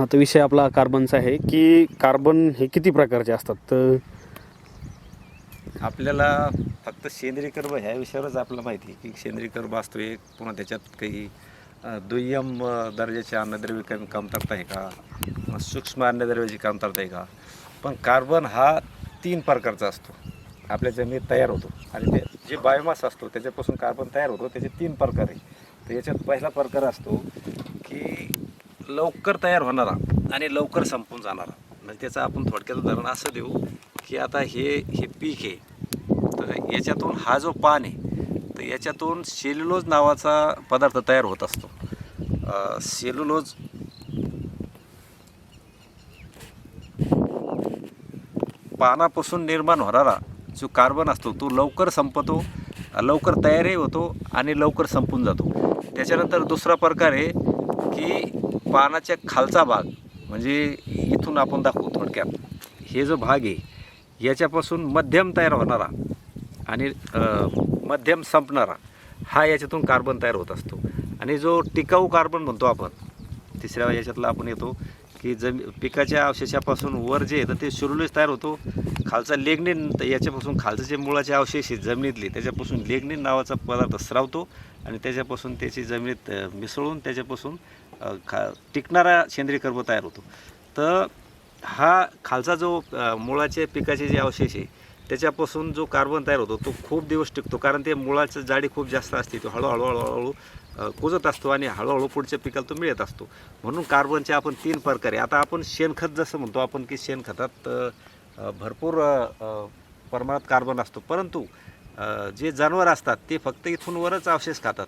हा तर विषय आपला कार्बनचा आहे की कार्बन हे किती प्रकारचे असतात? तर आपल्याला फक्त सेंद्रिय कर्ब ह्या विषयावरच आपल्याला माहिती आहे की सेंद्रिय कर्ब असतो एक पुन्हा त्याच्यात काही दुय्यम दर्जाचे अन्नद्रव्य कमी कमतरता आहे का? सूक्ष्म अन्नद्रव्याची कमतरता आहे का? पण कार्बन हा तीन प्रकारचा असतो. आपल्या जमिनीत तयार होतो. आणि ते जे बायोमास असतो त्याच्यापासून कार्बन तयार होतो त्याचे तीन प्रकार आहे तर याच्यात पहिला प्रकार असतो की लवकर तयार होणारा आणि लवकर संपून जाणारा. म्हणजे त्याचं आपण थोडक्यात उदाहरण असं देऊ की आता हे हे पीक आहे. तर याच्यातून हा जो पान आहे तर याच्यातून सेल्युलोज नावाचा पदार्थ तयार होत असतो. सेल्युलोज पानापासून निर्माण होणारा जो कार्बन असतो तो लवकर संपतो लवकर तयारही होतो आणि लवकर संपून जातो. त्याच्यानंतर दुसरा प्रकार आहे की पानाच्या खालचा भाग म्हणजे इथून आपण दाखवू थोडक्यात. हे जो भाग आहे याच्यापासून मध्यम तयार होणारा आणि मध्यम संपणारा हा याच्यातून कार्बन तयार होत असतो. आणि जो टिकाऊ कार्बन म्हणतो आपण तिसऱ्या याच्यातला आपण येतो की जमी पिकाच्या अवशेषापासून वर जे येतं ते शुरुलेस तयार होतो. खालचा लेग्निन याच्यापासून खालचं जे मुळाचे अवशेष आहेत जमिनीतले त्याच्यापासून लेग्निन नावाचा पदार्थ स्रावतो आणि त्याच्यापासून त्याची जमिनीत मिसळून त्याच्यापासून खा टिकणारा सेंद्रिय कर्ब तयार होतो. तर हा खालचा जो मुळाचे पिकाचे जे अवशेष आहे त्याच्यापासून जो कार्बन तयार होतो तो खूप दिवस टिकतो. कारण ते मुळाचं जाडी खूप जास्त असते तो हळूहळू हळूहळू कुजत असतो आणि हळूहळू पुढच्या पिकाला तो मिळत असतो. म्हणून कार्बनचे आपण तीन प्रकार आहे. आता आपण शेणखत जसं म्हणतो आपण की शेणखतात भरपूर प्रमाणात कार्बन असतो. परंतु जे जनावर असतात ते फक्त इथूनवरच अवशेष खातात.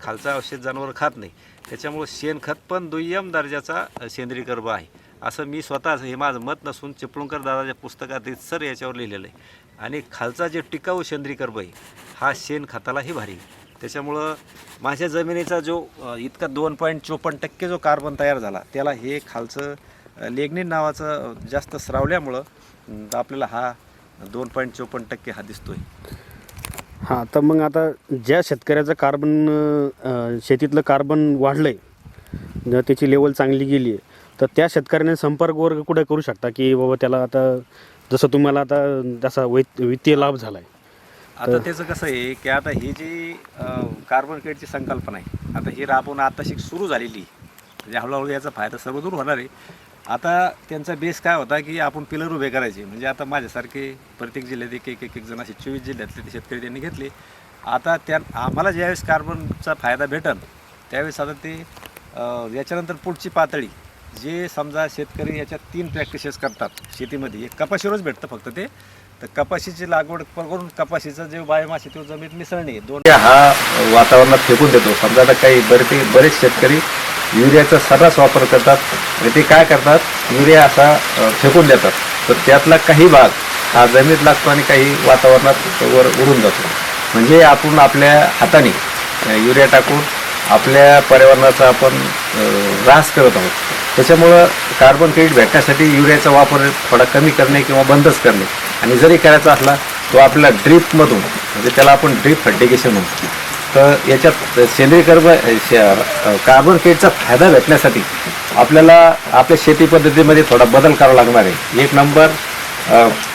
खालचा अवशेष जनावर खात नाही. त्याच्यामुळं शेणखत पण दुय्यम दर्जाचा सेंद्रिय कर्ब आहे. असं मी स्वतःच हे माझं मत नसून चिपळूणकर दादाच्या पुस्तकात सर याच्यावर लिहिलेलं आहे. आणि खालचा जे टिकाऊ सेंद्रिय कर्ब आहे हा शेणखतालाही भारी त्याच्यामुळं माझ्या जमिनीचा जो इतका दोन पॉईंट चोपन्न टक्के जो कार्बन तयार झाला त्याला हे खालचं अ, नावाचं जास्त स्रावल्यामुळं आपल्याला हा दोन पॉईंट चोपन्न टक्के हा दिसतो आहे हां तर मग आता ज्या शेतकऱ्याचं कार्बन शेतीतलं कार्बन वाढलं आहे जर त्याची लेवल चांगली गेली आहे तर त्या शेतकऱ्याने संपर्क वर्ग कुठे करू शकता की बाबा त्याला आता जसं तुम्हाला आता त्याचा वै वित्तीय लाभ झाला आहे आता त्याचं कसं आहे की आता ही जी कार्बन क्रेडिटची संकल्पना आहे आता ही राबवून आता शिक सुरू झालेली आहे. म्हणजे हळूहळू याचा फायदा सर्व दूर होणार आहे आता त्यांचा बेस काय होता की आपण पिलर उभे करायचे. म्हणजे आता माझ्यासारखे प्रत्येक जिल्ह्यात एक एक एक एक जण असे चोवीस जिल्ह्यातले ते शेतकरी त्यांनी घेतले. आता त्या आम्हाला ज्यावेळेस कार्बनचा फायदा भेटन त्यावेळेस आता ते याच्यानंतर पुढची पातळी जे समजा शेतकरी याच्यात तीन प्रॅक्टिसेस करतात शेतीमध्ये. एक कपाशीवरच भेटतं फक्त ते. तर कपाशीची लागवड करून कपाशीचा जे बायोमास आहे तो जमिनीत मिसळणे. दोन हा वातावरणात फेकून देतो. समजा आता काही बरे बरेच शेतकरी युरियाचा सर्रास वापर करतात. आणि ते काय करतात? युरिया असा फेकून देतात. तर त्यातला काही भाग हा जमिनीत लागतो आणि काही वातावरणात वर उडून जातो. म्हणजे आपण आपल्या हाताने युरिया टाकून आपल्या पर्यावरणाचा आपण ऱ्हास करत आहोत. त्याच्यामुळं कार्बन क्रेडिट भेटण्यासाठी युरियाचा वापर थोडा कमी करणे किंवा बंदच करणे. आणि जरी करायचा असला तो आपल्या ड्रीपमधून म्हणजे त्याला आपण ड्रीप फर्टिगेशन म्हणतो. तर याच्यात सेंद्रिय कर्ब कार्बन क्रेडिटचा फायदा भेटण्यासाठी आपल्याला आपल्या शेती पद्धतीमध्ये थोडा बदल करावा लागणार आहे. एक नंबर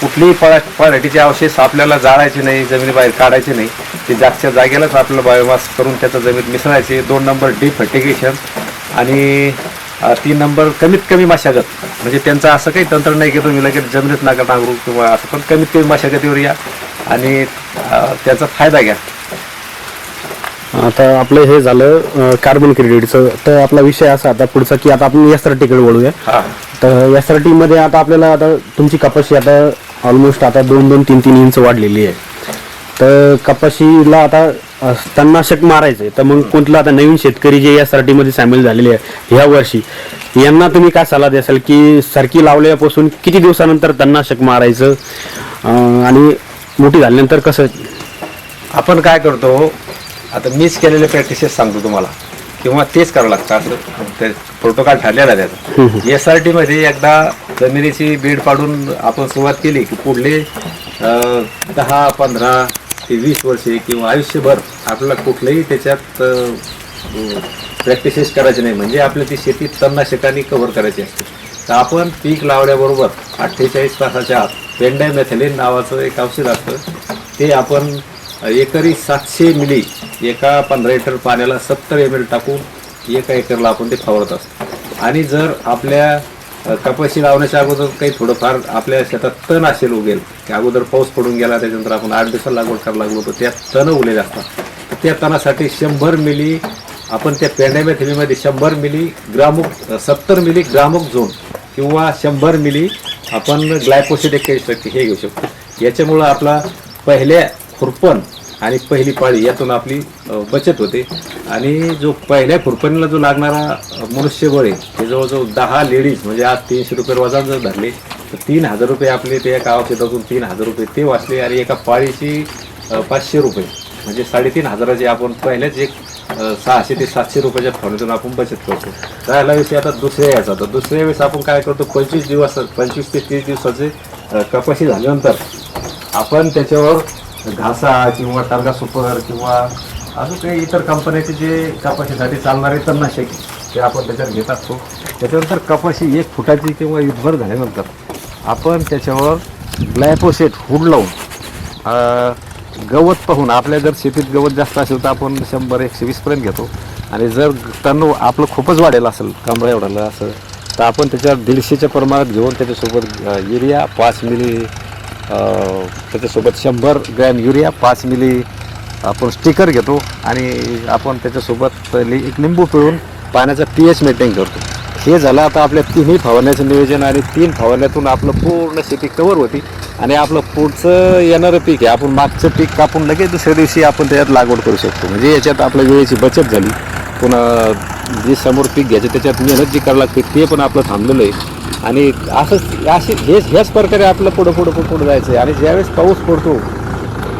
कुठलीही पळा पराठीचे अवशेष आपल्याला जाळायचे नाही जमिनीबाहेर काढायचे नाही. ते जागच्या जागेलाच आपल्याला बायोमास करून त्याचं जमीन मिसळायचे. दोन नंबर डीप फर्टिगेशन आणि तीन नंबर कमीत कमी मशागत. म्हणजे त्यांचं असं काही तंत्र नाही की तुम्ही लगेच जमिनीत नाका नांगरू किंवा असं पण कमीत कमी मशागतीवर या आणि त्याचा फायदा घ्या. आता आपलं हे झालं कार्बन क्रेडिटचं तर आपला विषय असा आता पुढचा की आता आपण टीकडे वळूया. तर एस आर टीमध्ये आता आपल्याला आता तुमची कपाशी आता ऑलमोस्ट आता दोन दोन तीन तीन इंच वाढलेली आहे. तर कपाशीला आता तणनाशक मारायचं आहे तर मग कोणतं आता नवीन शेतकरी जे एस आर टीमध्ये सामील झालेले आहे ह्या वर्षी यांना तुम्ही काय सल्ला द्याल की सारखी लावल्यापासून किती दिवसानंतर तणनाशक मारायचं? आणि मोठी झाल्यानंतर कसं? आपण काय करतो आता मीच केलेले प्रॅक्टिसेस सांगतो तुम्हाला. किंवा तेच करावं लागतं. असं ते प्रोटोकॉल ठरलेला आहे त्याचा. एस आर टीमध्ये एकदा जमिनीची बीड पाडून आपण सुरुवात केली की पुढले दहा पंधरा ते वीस वर्षे किंवा आयुष्यभर आपल्याला कुठलंही त्याच्यात प्रॅक्टिसेस करायचे नाही. म्हणजे आपल्या ती शेती तणनाशकांनी कव्हर करायची असते. तर आपण पीक लावल्याबरोबर अठ्ठेचाळीस तासाच्या आत पेंडायमेथिलीन नावाचं एक औषध असतं. ते आपण एकरी सातशे मिली एका पंधरा लिटर पाण्याला सत्तर एम एल टाकून एका एकरला आपण ते फवारत असतो आणि जर आपल्या कपाशी लावण्याच्या अगोदर काही थोडंफार आपल्या शेतात तण असेल उगेल की अगोदर पाऊस पडून गेला त्याच्यानंतर आपण आठ दिवसाला लागवड करायला लागलो तर त्या तण उगलेले असतात. तर त्या तणासाठी शंभर मिली आपण त्या पेंडॅमेथिलीमध्ये शंभर मिली ग्रामुक सत्तर मिली ग्रामुक झोन किंवा शंभर मिली आपण ग्लायपोसिड एक हे घेऊ शकतो. याच्यामुळं आपला पहिल्या खुरपण आणि पहिली पाळी यातून आपली बचत होते. आणि जो पहिल्या खुरपणीला जो लागणारा मनुष्यबळ आहे हे जवळजवळ दहा लेडीज म्हणजे आज तीनशे रुपये वजन जर धरले तर तीन हजार रुपये आपले ते एका औषधातून तीन हजार रुपये ते वाचले आणि एका पाळीची पाचशे रुपये. म्हणजे साडेतीन हजाराची आपण पहिल्याच एक सहाशे ते सातशे रुपयाच्या फॉर्मेतून आपण बचत करतो. राहिला विषय आता दुसऱ्या याचा. तर दुसऱ्या वेळेस आपण काय करतो पंचवीस दिवस पंचवीस ते तीस दिवसाचे कपाशी झाल्यानंतर आपण त्याच्यावर घासा किंवा टार्गा सुपर किंवा अजून काही इतर कंपन्याचे जे कपाशीसाठी चालणारे तणनाशक ते आपण त्याच्यात घेत असतो. त्याच्यानंतर कपाशी एक फुटाची किंवा युद्धभर झाल्यानंतर आपण त्याच्यावर ग्लायपोसेट हुड लावून गवत पाहून आपल्या जर शेतीत गवत जास्त असेल तर आपण शंभर एकशे वीसपर्यंत घेतो. आणि जर तण आपलं खूपच वाढेल असेल कमरा एवढाला असं तर आपण त्याच्यावर दीडशेच्या प्रमाणात घेऊन त्याच्यासोबत युरिया पाच मिली त्याच्यासोबत शंभर ग्रॅम युरिया पाच मिली आपण स्टिकर घेतो आणि आपण त्याच्यासोबत li- एक लिंबू पिळून पाण्याचा पी एच मेंटेन करतो. हे झालं आता आपल्या तिन्ही फवारण्याचं नियोजन आणि तीन फवारण्यातून आपलं पूर्ण शेती कवर होती आणि आपलं पुढचं येणारं पीक आहे. आपण मागचं पीक कापून लगेच दुसऱ्या दिवशी आपण त्याच्यात लागवड करू शकतो. म्हणजे याच्यात आपल्या वेळेची बचत झाली. पुन्हा जे समोर पीक घ्यायचं त्याच्यात मेहनत जी करावी लागते ते पण आपलं थांबलेलं आहे. आणि असंच असे हेच ह्याच प्रकारे आपलं पुढं पुढं पुढं पुढं जायचं आहे आणि ज्यावेळेस पाऊस पडतो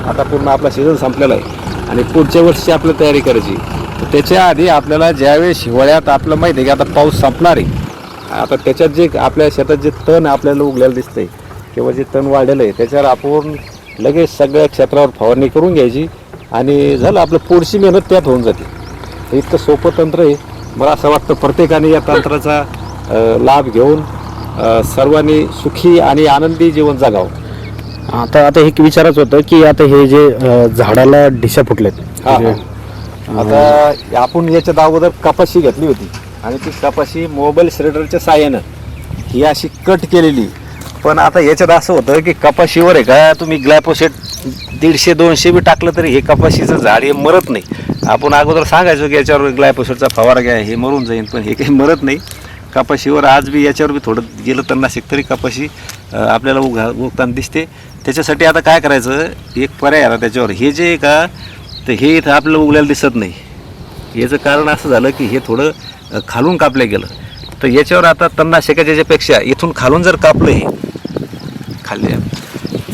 आता पूर्ण आपला सीझन संपलेला आहे. आणि पुढच्या वर्षी आपल्याला तयारी करायची. तर त्याच्या आधी आपल्याला ज्यावेळेस हिवाळ्यात आपलं माहिती आहे की आता पाऊस संपणार आहे. आता त्याच्यात जे आपल्या शेतात जे तण आपल्याला उगलेलं दिसतंय किंवा जे तण वाढलेलं आहे त्याच्यावर आपण लगेच सगळ्या क्षेत्रावर फवारणी करून घ्यायची. आणि झालं आपलं पुढची मेहनत त्यात होऊन जाते. हे इतकं सोपं तंत्र आहे. मला असं वाटतं प्रत्येकाने या तंत्राचा लाभ घेऊन सर्वांनी सुखी आणि आनंदी जीवन जगावं. आता आता एक विचारच होतं की आता हे जे अ, झाडाला ढिशा फुटलेत हा, म्हणजे, आता आपण याच्यात अगोदर कपाशी घेतली होती आणि ती कपाशी मोबाईल श्रेडरच्या साह्यानं ही अशी कट केलेली. पण आता याच्यात असं होतं की कपाशीवर आहे का तुम्ही ग्लॅपोसेट दीडशे दोनशे बी टाकलं तरी हे कपाशीचं झाड हे मरत नाही. आपण अगोदर सांगायचो की याच्यावर ग्लायपोसेटचा फवारा घ्या हे मरून जाईल पण हे काही मरत नाही. कपाशीवर आज बी याच्यावर बी थोडं गेलं तणनाशक तरी कपाशी आपल्याला उघा उगताना दिसते. त्याच्यासाठी आता काय करायचं? एक पर्याय आला त्याच्यावर. हे जे आहे का तर हे इथं आपल्याला उगल्याला दिसत नाही. याचं कारण असं झालं की हे थोडं खालून कापलं गेलं. तर याच्यावर आता तणनाशकाच्या याच्यापेक्षा इथून खालून जर कापलं हे खाल्ले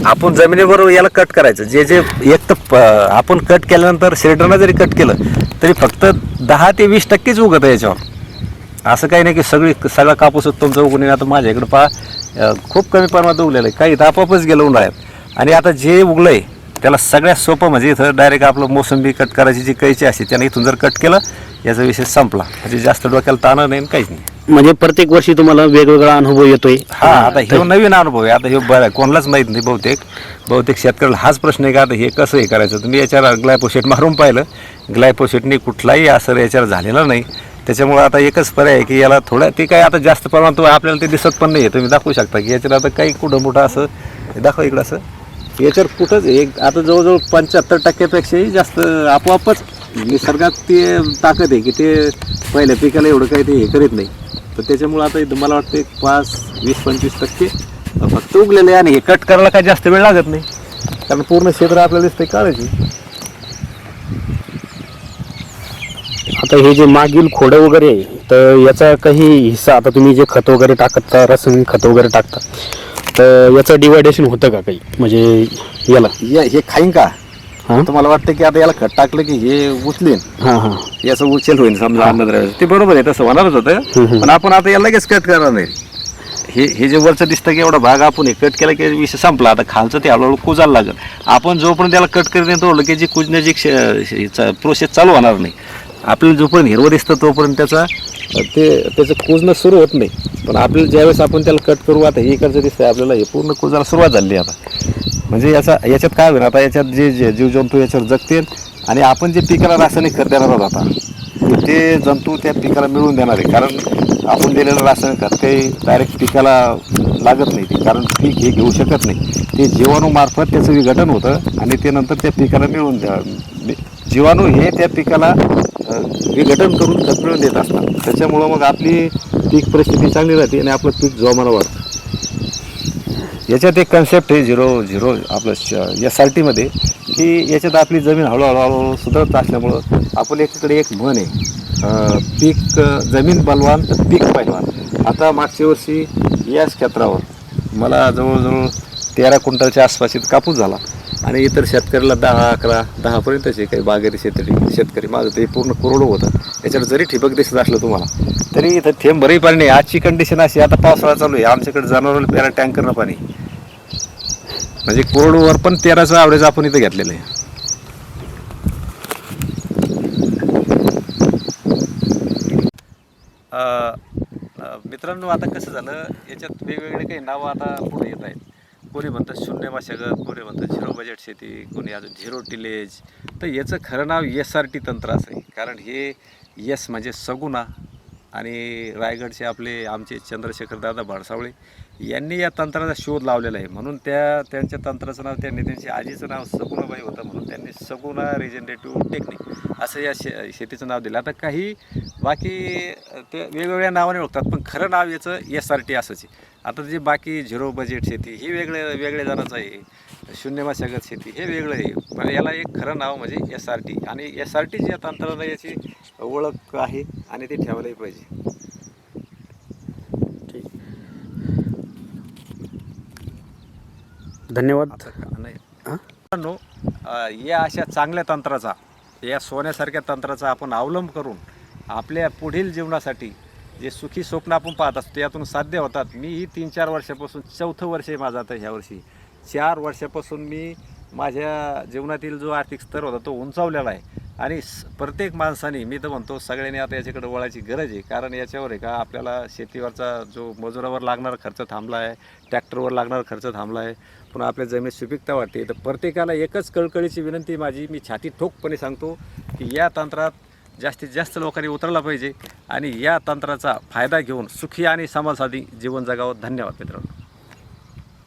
आपण जमिनीबरोबर याला कट करायचं. जे जे एक तर प- आपण कट केल्यानंतर सिलेंडरनं जरी कट केलं तरी फक्त दहा ते वीस टक्केच उगत आहे याच्यावर. असं काही नाही की सगळी सगळा कापूस तुमचा उगून येईल. आता माझ्या इकडं पहा खूप कमी प्रमाणात उगलेलं आहे. काही तर आपोआपच गेलं उन्हाळ्यात. आणि आता जे उगलंय त्याला सगळ्यात सोपं म्हणजे इथं डायरेक्ट आपलं मोसंबी कट करायची जी कैची असते त्यानं इथून जर कट केलं याचा विषय संपला. म्हणजे जास्त डोक्याला ताण नाही आणि काहीच नाही. म्हणजे प्रत्येक वर्षी तुम्हाला वेगवेगळा अनुभव येतोय. हा आता हे नवीन अनुभव आहे. आता हे बरं आहे कोणालाच माहीत नाही बहुतेक. बहुतेक शेतकऱ्याला हाच प्रश्न आहे का आता हे कसं हे करायचं? तुम्ही याच्यावर ग्लायपोसेट मारून पाहिलं. ग्लायपोसेटने कुठलाही असर याच्यावर झालेला नाही. त्याच्यामुळे आता एकच पर्याय आहे की याला थोडं ते काय आता जास्त प्रमाणात आपल्याला ते दिसत पण नाही आहे तुम्ही दाखवू शकता की याच्यावर आता काही कुठं मोठं असं दाखवा इकडं असं. याच्यावर कुठंच एक आता जवळजवळ पंच्याहत्तर टक्क्यापेक्षाही जास्त आपोआपच निसर्गात ते ताकद आहे की ते पहिल्या पिकाला एवढं काही ते हे करीत नाही. तर त्याच्यामुळं आता मला वाटतं एक पाच वीस पंचवीस टक्के फक्त उगलेले आहे आणि हे कट करायला काय जास्त वेळ लागत नाही. कारण पूर्ण क्षेत्र आपल्याला दिसतंय काढायची आता हे जे मागील खोडं वगैरे आहे, तर याचा काही हिस्सा आता तुम्ही जे खत वगैरे टाकता रासायनिक खत वगैरे टाकता तर याचं डिवायडेशन होतं का काही? म्हणजे याला? या- हे खाईन का? हां? तर मला वाटतं की आता याला खत टाकलं की हे उचलेन. हां हां. याचं उचल होईल समजा अन्नद्रव्य. ते बरोबर आहे तसं होणारच होतं. पण आपण आता याला लगेच कट करणार नाही. हे हे जे वरचं दिसतं की एवढा भाग आपण हे कट केला की विषय संपला. आता खालचं ते हळूहळू कुजायला लागेल. आपण जोपर्यंत त्याला कट करत नाही तोडलं की जी कुजण्याची प्रोसेस चालू होणार नाही. आपल्याला जोपर्यंत हिरवं दिसतं तोपर्यंत त्याचा ते त्याचं कुजणं सुरू होत नाही. पण आपल्याला ज्यावेळेस आपण त्याला कट करू आता हे इकडचं दिसतंय आपल्याला हे पूर्ण कुजायला सुरुवात झाली आता. म्हणजे याचा याच्यात काय होईल आता याच्यात जे जे जीवजंतू याच्यावर जगतील आणि आपण जे पिकाला रासायनिक खत देणार आहोत आता ते जंतू त्या पिकाला मिळवून देणार आहे. कारण आपण दिलेलं रासायनिक खत काही डायरेक्ट पिकाला लागत नाही. ते कारण पीक हे घेऊ शकत नाही. ते जीवाणूमार्फत त्याचं विघटन होतं आणि ते नंतर त्या पिकाला मिळवून द्या. जीवाणू हे त्या पिकाला विघटन करून खत देत असतात. त्याच्यामुळं मग आपली पीक परिस्थिती चांगली राहते आणि आपलं पीक जोमाला वाढतं. याच्यात एक कन्सेप्ट आहे झिरो झिरो आपलं एस आर टीमध्ये की याच्यात आपली जमीन हळूहळू हळूहळू सुधारत असल्यामुळं आपण एकीकडे एक म्हण आहे. पीक जमीन बलवान तर पीक पैलवान. आता मागच्या वर्षी याच क्षेत्रावर मला जवळजवळ तेरा क्विंटलच्या आसपास कापूस झाला. आणि इतर शेतकऱ्याला दहा अकरा दहापर्यंतचे काही बागेरी शेतकरी शेतकरी माझं ते पूर्ण कोरडं होतं. याच्यावर जरी ठिबक दिसत असलं तुम्हाला तरी इथं थेंब भरही पाणी नाही. आजची कंडिशन अशी आता पावसाळा चालू आहे. आमच्याकडे जनावरांना प्यारा टँकरनं पाणी. म्हणजे कोरडवर पण तेराचा ॲव्हरेज आपण इथं घेतलेलं आहे. मित्रांनो आता कसं झालं? याच्यात वेगवेगळे काही नावं आता पुढे येत आहेत. कोणी म्हणतं शून्य मशागत कोणी म्हणतं झिरो बजेट शेती कोणी अजून झिरो टिलेज तर याचं खरं नाव एस आर टी तंत्र असं आहे. कारण हे यस म्हणजे सगुणा आणि रायगडचे आपले आमचे चंद्रशेखर दादा भाडसावळे यांनी या तंत्राचा शोध लावलेला आहे. म्हणून त्या त्यांच्या तंत्राचं नाव त्यांनी त्यांची आजीचं नाव सगुणाबाई होतं म्हणून त्यांनी सगुणा रिजनरेटिव्ह टेक्निक असं या शे शेतीचं नाव दिलं. आता काही बाकी ते वेगवेगळ्या नावाने ओळखतात पण खरं नाव याचं एस आर टी असंच आहे. आता जे बाकी झिरो बजेट शेती ही वेगळे वेगळे जणांचं आहे. शून्य मशागत शेती हे वेगळं आहे. पण याला एक खरं नाव म्हणजे एस आर टी आणि एस आर टी या तंत्राला याची ओळख आहे आणि ते ठेवायलाही पाहिजे. धन्यवाद. मित्रांनो, या अशा चांगल्या तंत्राचा या सोन्यासारख्या तंत्राचा आपण अवलंब करून आपल्या पुढील जीवनासाठी जे सुखी स्वप्न आपण पाहत असतो यातून साध्य होतात. मी ही तीन चार वर्षापासून चौथं वर्ष आहे माझं आता ह्या वर्षी. चार वर्षापासून मी माझ्या जीवनातील जो आर्थिक स्तर होता तो उंचावलेला आहे. आणि स- प्रत्येक माणसाने मी तर म्हणतो सगळ्यांनी आता याच्याकडे वळायची गरज आहे. कारण याच्यावर आहे का आपल्याला शेतीवरचा जो मजुरावर लागणारा खर्च थांबला आहे ट्रॅक्टरवर लागणारा खर्च थांबला आहे पुन्हा आपल्या जमिनीत सुपीकता वाटते तर प्रत्येकाला एकच कळकळीची विनंती माझी मी छाती ठोकपणे सांगतो की या तंत्रात जास्तीत जास्त लोकांनी उतरला पाहिजे आणि या तंत्राचा फायदा घेऊन सुखी आणि समाजसाधी जीवन जगावं. धन्यवाद मित्रांनो.